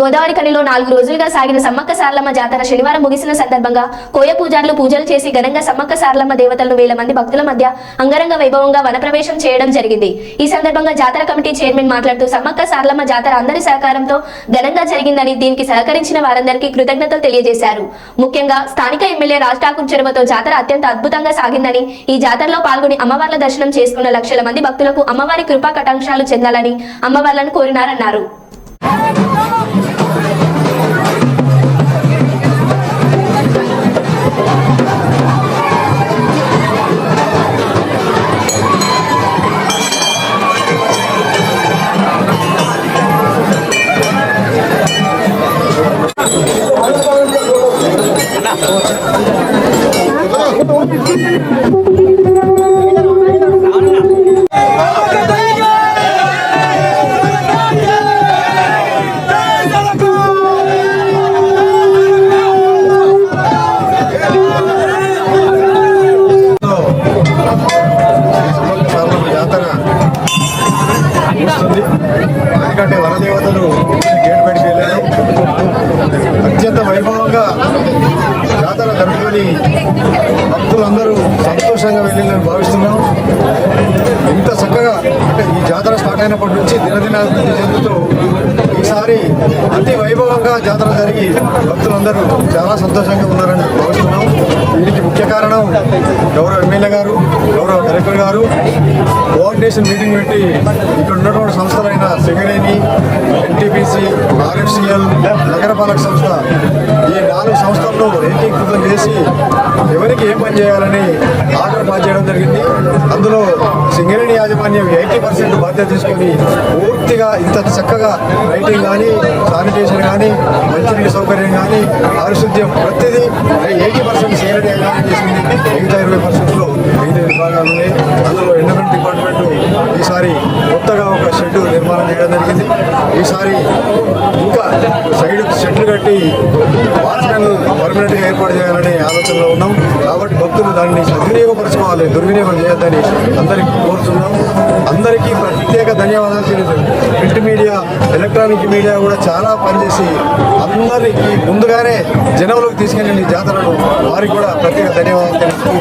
గోదావరి కనిలో నాలుగు రోజులుగా సాగిన సమ్మక్క సారలమ్మ జాతర శనివారం ముగిసిన సందర్భంగా కోయ పూజారులు పూజలు చేసి ఘనంగా సమ్మక్క సారలమ్మ దేవతలను వేల మంది భక్తుల మధ్య అంగరంగ వైభవంగా వనప్రవేశం చేయడం జరిగింది. ఈ సందర్భంగా జాతర కమిటీ చైర్మన్ మాట్లాడుతూ సమ్మక్క సారలమ్మ జాతర అందరి సహకారంతో ఘనంగా జరిగిందని దీనికి సహకరించిన వారందరికీ కృతజ్ఞతలు తెలియజేశారు. ముఖ్యంగా స్థానిక ఎమ్మెల్యే రాజ్ ఠాకూర్ చొరవతో జాతర అత్యంత అద్భుతంగా సాగిందని ఈ జాతరలో పాల్గొని అమ్మవార్ల దర్శనం చేసుకున్న లక్షల మంది భక్తులకు అమ్మవారి కృపా కటాంక్షలు చెందాలని అమ్మవార్లను కోరినారన్నారు. ఎందుకంటే వరదేవతలు గేట్ బయటికి వెళ్ళారు అత్యంత వైభవంగా తీసుకొని భక్తులందరూ సంతోషంగా వెళ్ళిందని భావిస్తున్నాం ఇంత చక్కగా అంటే ఈ జాతర స్టార్ట్ అయినప్పటి నుంచి దినదినాభివృద్ధి చెందుతూ ఈసారి అతి వైభవంగా జాతర జరిగి భక్తులందరూ చాలా సంతోషంగా ఉన్నారని భావిస్తున్నాం దీనికి ముఖ్య కారణం గౌరవ ఎమ్మెల్యే గారు గౌరవ కలెక్టర్ గారు. కోఆర్డినేషన్ మీటింగ్ పెట్టి ఇక్కడ ఉన్నటువంటి సంస్థలైన సింగరేణి ఎన్టీపీసీ ఆర్ఎఫ్సిఎల్ నగరపాలక సంస్థ నాలుగు సంస్థలను ఏకీకృతం చేసి ఎవరికి ఏం పని చేయాలని ఆర్డర్ పాస్ చేయడం జరిగింది. అందులో సింగరేణి యాజమాన్యం ఎయిటీ పర్సెంట్ బాధ్యత తీసుకొని పూర్తిగా ఇంత చక్కగా లైటింగ్ కానీ శానిటేషన్ కానీ మంచినీటి సౌకర్యం కానీ పారిశుద్ధ్యం ప్రతిదీ ఎయిటీ పర్సెంట్ సింగరేణి యాజమాన్యం చేసింది. మిగతా ఇరవై పర్సెంట్లో మిగతా విభాగాలు ఉన్నాయి అందులో ఎండమెంట్ డిపార్ట్మెంట్ ఈసారి కొత్తగా ఒక షెడ్ నిర్మాణం చేయడం జరిగింది. ఈసారి ఇంకా సైడ్ సెట్లు కట్టి వాచ్మెన్ పర్మనెంట్గా ఏర్పాటు చేయాలనే ఆలోచనలో ఉన్నాం. కాబట్టి భక్తులు దాన్ని సద్వినియోగపరచుకోవాలి దుర్వినియోగం చేయొద్దని అందరికీ కోరుతున్నాం అందరికీ ప్రత్యేక ధన్యవాదాలు తెలియజేయండి ప్రింట్ మీడియా ఎలక్ట్రానిక్ మీడియా కూడా చాలా పనిచేసి అందరికీ ముందుగానే జనంలోకి తీసుకెళ్ళిన జాతరను వారికి కూడా ప్రత్యేక ధన్యవాదాలు తెలుస్తూ